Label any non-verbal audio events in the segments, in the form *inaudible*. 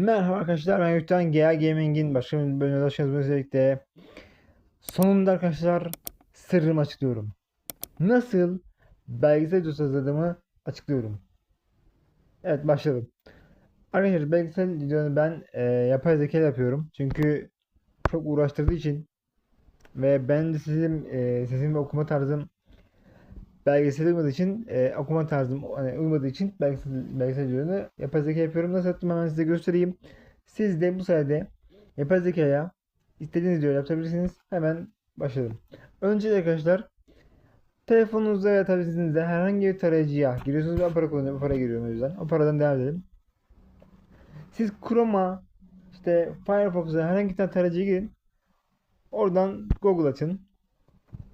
Merhaba arkadaşlar ben Gökten GA Gaming'in başka bir bölümüne hoş birlikte. Sonunda arkadaşlar sırrımı açıklıyorum. Nasıl belgesel videosu hazırladığımı açıklıyorum. Evet başladım. Arkadaşlar belgesel videonu ben e, yapay zeka yapıyorum. Çünkü çok uğraştırdığı için ve ben de sizin e, sesim okuma tarzım belgesel uymadığı için e, okuma tarzım hani uymadığı için belgesel, belgesel videolarını yapay zeka yapıyorum. Nasıl yaptım hemen size göstereyim. Siz de bu sayede yapay zekaya istediğiniz video yapabilirsiniz. Hemen başlayalım. Önce arkadaşlar telefonunuzda ya tabletinizde herhangi bir tarayıcıya giriyorsunuz. Ben para kullanıyorum. Para giriyorum o yüzden. O paradan devam edelim. Siz Chrome'a işte Firefox'a herhangi bir tane tarayıcıya girin. Oradan Google açın.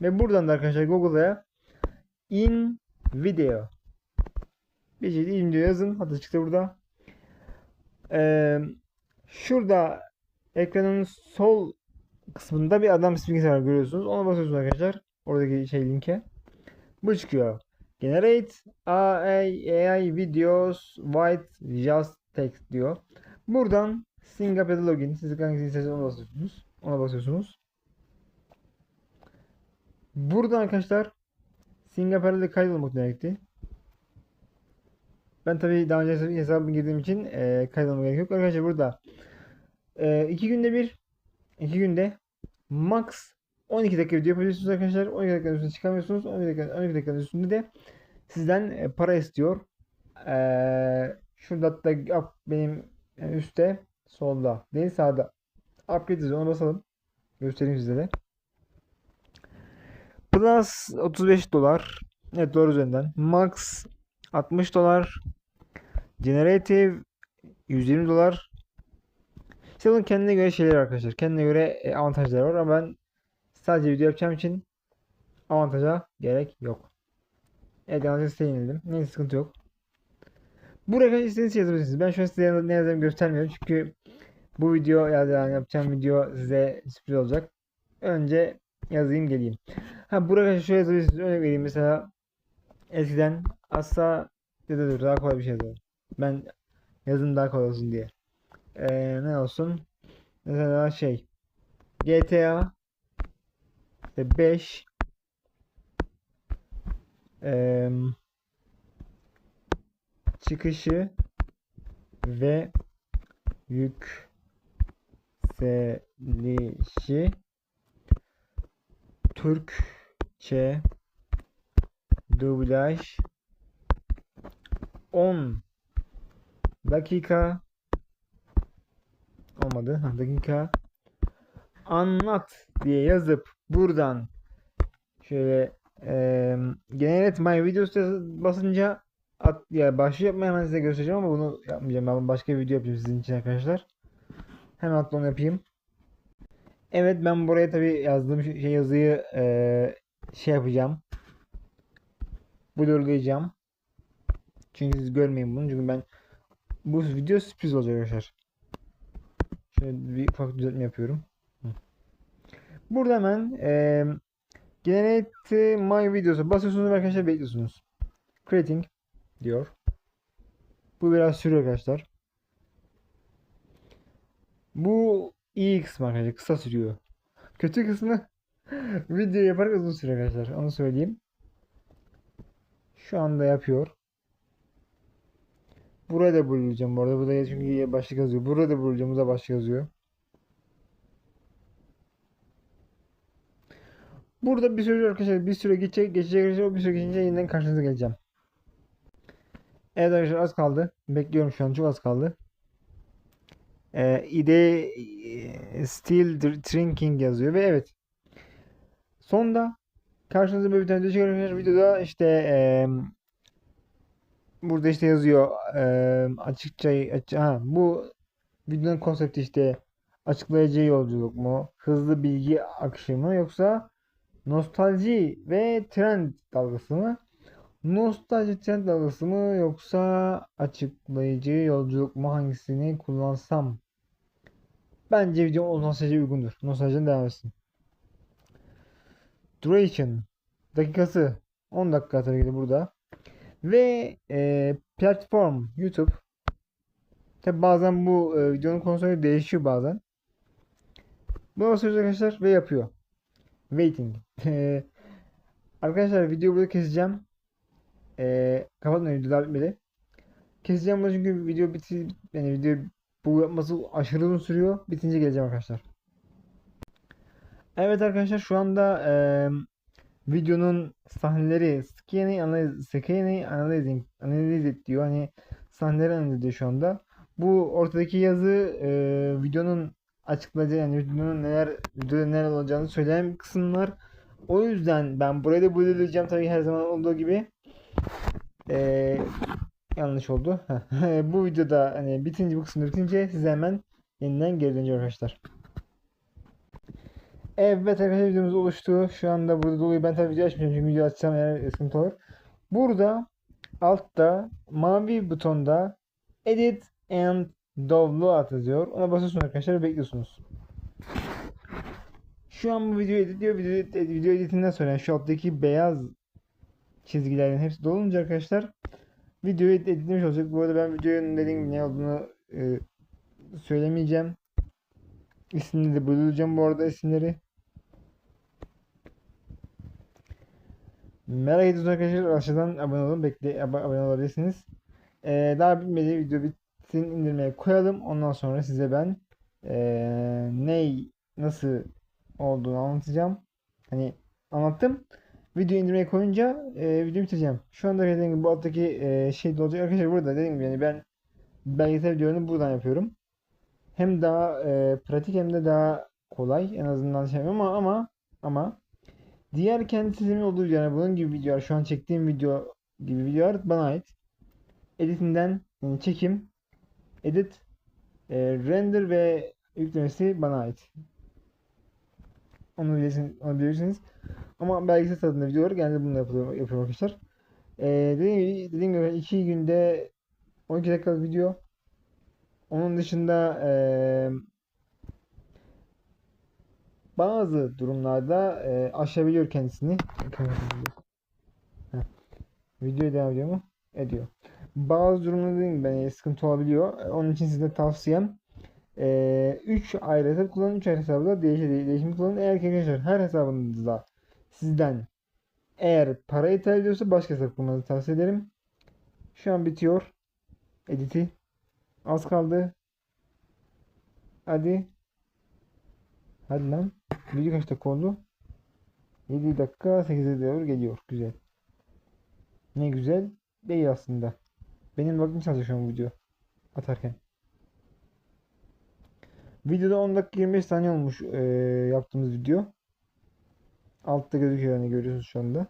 Ve buradan da arkadaşlar Google'a in video. Bir şey in video yazın. Hatta çıktı burada. Ee, şurada ekranın sol kısmında bir adam simgesi var görüyorsunuz. Ona basıyorsunuz arkadaşlar. Oradaki şey linke. Bu çıkıyor. Generate AI, AI videos white just text diyor. Buradan Singapore login. Siz hangisini isterseniz ona basıyorsunuz. Ona basıyorsunuz. Buradan arkadaşlar Singapore'da kaydolmak demekti. Ben tabii daha önce hesabımı girdiğim için e, kaydolma gerek yok. Arkadaşlar burada e, iki günde bir iki günde max 12 dakika video yapabiliyorsunuz arkadaşlar. 12 dakikanın üstüne çıkamıyorsunuz. 12 dakika, 12 dakikanın üstünde de sizden e, para istiyor. E, şurada da benim yani üstte solda değil sağda upgrade. Ona basalım. Göstereyim size de. Plus 35 dolar. Evet dolar üzerinden. Max 60 dolar. Generative 120 dolar. İşte bunun kendine göre şeyler arkadaşlar. Kendine göre e, avantajları var ama ben sadece video yapacağım için avantaja gerek yok. Evet avantajı yenildim. Neyse sıkıntı yok. Buraya istediğiniz şey yazabilirsiniz. Ben şu an size ne yazdığımı göstermiyorum çünkü bu video yani yapacağım video size sürpriz olacak. Önce yazayım geleyim. Ha buraya şöyle yazabilirsiniz. Örnek vereyim mesela eskiden asla dur daha kolay bir şey yazalım. Ben yazım daha kolay olsun diye. Ee, ne olsun? Mesela şey GTA işte 5 ee, çıkışı ve yükselişi Türkçe dublaj 10 dakika olmadı. Dakika anlat diye yazıp buradan şöyle e, generate my videos basınca at, ya başlığı yapmaya hemen size göstereceğim ama bunu yapmayacağım. Ben başka bir video yapacağım sizin için arkadaşlar. Hemen atla onu yapayım. Evet ben buraya tabi yazdığım şey yazıyı e, şey yapacağım. Blurlayacağım. Çünkü siz görmeyin bunu. Çünkü ben bu video sürpriz olacak arkadaşlar. Şöyle bir ufak düzeltme yapıyorum. Burada hemen e, Generate My Videos'a basıyorsunuz arkadaşlar bekliyorsunuz. Creating diyor. Bu biraz sürüyor arkadaşlar. Bu iyi kısmı arkadaşlar. Kısa sürüyor. Kötü kısmı *laughs* video yaparken uzun sürüyor arkadaşlar. Onu söyleyeyim. Şu anda yapıyor. Buraya da bulacağım bu arada. Burada çünkü başlık yazıyor. Burada da bulacağım. Burada başlık yazıyor. Burada bir süre arkadaşlar bir süre geçecek. Geçecek arkadaşlar. Bir süre geçince yeniden karşınıza geleceğim. Evet arkadaşlar az kaldı. Bekliyorum şu an. Çok az kaldı. Ee, ide e, still drinking yazıyor ve evet. Sonda karşınıza böyle bir tane düşük arkadaşlar videoda işte e, burada işte yazıyor e, açıkça aç, ha, bu videonun konsepti işte açıklayıcı yolculuk mu hızlı bilgi akışı yoksa nostalji ve trend dalgası mı nostalji trend dalgası mı yoksa açıklayıcı yolculuk mu hangisini kullansam bence video o nostaljiye uygundur nostaljiden devam etsin duration dakikası 10 dakika tabii ki burada ve e, platform YouTube Tabi bazen bu e, videonun konusu değişiyor bazen. Buna basıyoruz arkadaşlar ve yapıyor. Waiting. *laughs* Arkadaşlar videoyu burada keseceğim. Eee kapatmayın videolar bitmedi. Keseceğim bunu çünkü video biti yani video bu yapması aşırı uzun sürüyor. Bitince geleceğim arkadaşlar. Evet arkadaşlar şu anda eee, videonun sahneleri scanning analiz scanning analyzing analiz et diyor. Hani sahneleri analiz ediyor şu anda. Bu ortadaki yazı eee, videonun açıklayacağı yani videonun neler videoda neler olacağını söyleyen kısımlar. O yüzden ben burayı da bulacağım tabii her zaman olduğu gibi. Eee, yanlış oldu. *laughs* Bu videoda hani bitince bu kısmı bitince size hemen yeniden geri döneceğim arkadaşlar. Evet arkadaşlar videomuz oluştu. Şu anda burada doluyor. Ben tabii video açmayacağım çünkü video açsam eğer sıkıntı olur. Burada altta mavi butonda Edit and Download yazıyor. Ona basıyorsunuz arkadaşlar bekliyorsunuz. Şu an bu videoyu editliyor. Video, edit- video editinden sonra yani şu alttaki beyaz çizgilerin hepsi dolunca arkadaşlar videoyu edit- editlemiş olacak. Bu arada ben videonun dediğim ne olduğunu e, söylemeyeceğim. İsimini de bulacağım bu arada isimleri. Merak ediyorsanız arkadaşlar aşağıdan abone olun. Bekle ab- abone olabilirsiniz. Ee, daha bitmedi. Video bitsin indirmeye koyalım. Ondan sonra size ben ee, ney nasıl olduğunu anlatacağım. Hani anlattım. Video indirmeye koyunca e, videoyu bitireceğim. Şu anda dediğim gibi bu alttaki e, şey olacak. Arkadaşlar burada dediğim gibi yani ben belgesel videolarını buradan yapıyorum. Hem daha e, pratik hem de daha kolay en azından şey ama ama ama diğer kendi sistemin olduğu yani bunun gibi videolar şu an çektiğim video gibi videolar bana ait. Editinden yani çekim, edit, e, render ve yüklemesi bana ait. Onu bilirsiniz, onu bilirsiniz. Ama belgesel tadında videolar genelde bunu yapıyorum, yapıyorum arkadaşlar. E, dediğim gibi, dediğim gibi 2 günde 12 dakikalık video. Onun dışında e, bazı durumlarda e, aşabiliyor kendisini. Videoya devam ediyor mu? Ediyor. Bazı durumlarda yani sıkıntı olabiliyor. Onun için size tavsiyem 3 ayrı hesap kullanın. 3 ayrı hesabı da değişir, değişim kullanın. Eğer ki arkadaşlar her hesabınızda sizden eğer para ithal ediyorsa başka hesap kullanmanızı tavsiye ederim. Şu an bitiyor. Editi. Az kaldı. Hadi. Hadi lan. Video kaç dakika oldu? 7 dakika 8'e doğru geliyor. Güzel. Ne güzel. Değil aslında. Benim vaktim çalışıyor şu an video. Atarken. Videoda 10 dakika 25 saniye olmuş eee, yaptığımız video. Altta gözüküyor hani görüyorsunuz şu anda.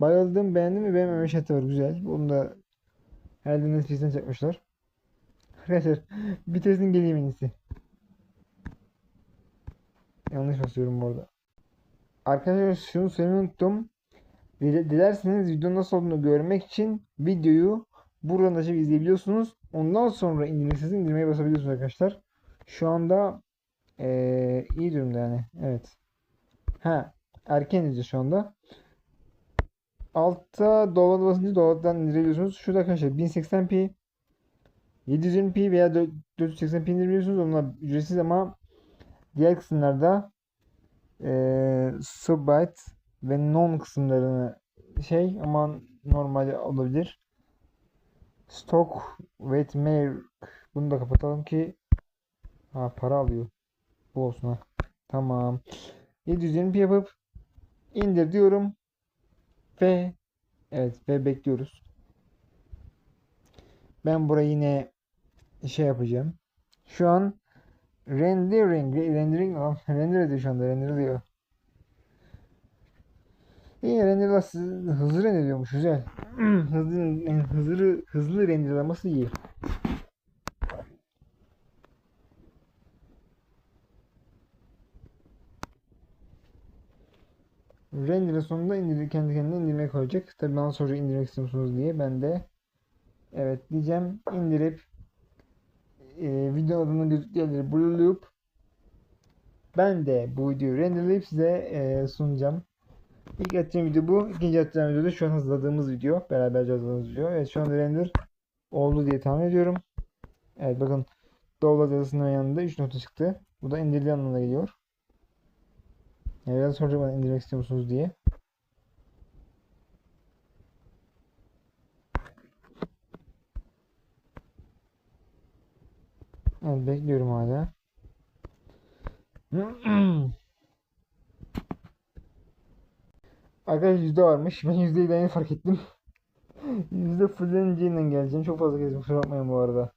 Bayıldım beğendim mi beğenmeme şartı var güzel. Bunu da herhalde Netflix'ten çekmişler. Arkadaşlar *laughs* bitirsin geleyim en iyisi. Yanlış basıyorum bu arada. Arkadaşlar şunu söylemeyi unuttum. Dile- Dilerseniz videonun nasıl olduğunu görmek için videoyu buradan açıp izleyebiliyorsunuz. Ondan sonra indirmesiz indirmeye basabiliyorsunuz arkadaşlar. Şu anda eee, iyi durumda yani. Evet. Ha, erken izliyor şu anda. Altta download basınca download'dan indirebiliyorsunuz. Şurada arkadaşlar 1080p 720p veya 480p indirebiliyorsunuz. Onlar ücretsiz ama diğer kısımlarda eee Subbyte ve non kısımlarını şey ama normal olabilir. Stock Mail bunu da kapatalım ki ha para alıyor. Bu olsun ha. Tamam. 720p yapıp indir diyorum ve evet ve bekliyoruz. Ben burayı yine şey yapacağım. Şu an rendering rendering render ediyor şu anda render ediyor. *clears throat* İyi render hızlı render ediyormuş güzel. hızlı hızlı hızlı renderlaması iyi. Render'ın sonunda indir, kendi kendine indirmeye koyacak. Tabii bana sonra indirmek istiyorsunuz diye ben de evet diyeceğim. indirip e, video adını gözüktüğü yerleri blurlayıp ben de bu videoyu renderlayıp size e, sunacağım. İlk atacağım video bu. İkinci atacağım video da şu an hazırladığımız video. Beraberce hazırladığımız video. Evet şu anda render oldu diye tahmin ediyorum. Evet bakın download yazısının yanında 3 nokta çıktı. Bu da indirdiği anlamına geliyor. Yani biraz soracağım bana indirmek istiyor musunuz diye. Evet bekliyorum hala. *clears throat* Arkadaşlar yüzde varmış. *laughs* Ben yüzdeyi de yeni fark ettim. *laughs* Yüzde fulleninceyle geleceğim. Çok fazla gezdim. Kusura bakmayın bu arada.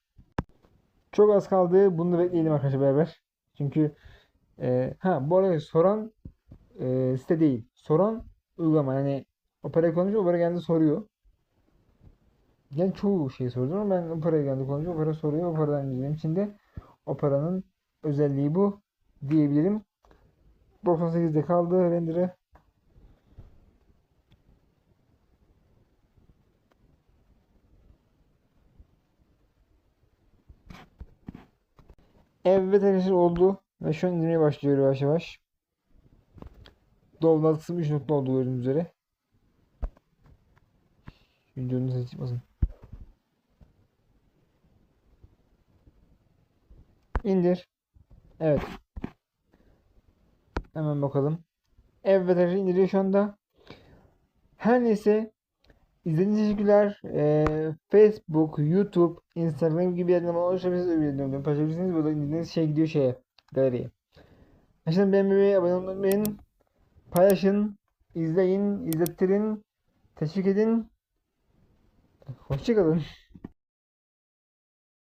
Çok az kaldı. Bunu da bekleyelim arkadaşlar beraber. Çünkü e, ha bu arada soran e, site değil. Soran uygulama. Yani operayı konuşuyor. Opera kendi soruyor. Yani çoğu şey soruyor ama ben operayı kendi konuşuyor. Opera soruyor. Operadan izlediğim için de operanın özelliği bu diyebilirim. 98'de kaldı render'ı. Evet arkadaşlar oldu. Ve şu an indirmeye başlıyor yavaş yavaş. Download kısmı 3 nokta oldu gördüğünüz üzere. Videonun sesi çıkmasın. İndir. Evet. Hemen bakalım. Evet arkadaşlar indiriyor şu anda. Her neyse. İzlediğiniz için teşekkürler. Ee, Facebook, YouTube, Instagram gibi yerlerden ulaşabilirsiniz. Öyle paylaşabilirsiniz. Burada indirdiğiniz şey gidiyor şeye. Galeriye. Aşağıdan beğenmeyi, abone olmayı unutmayın. Paylaşın, izleyin, izlettirin, teşvik edin. Hoşçakalın.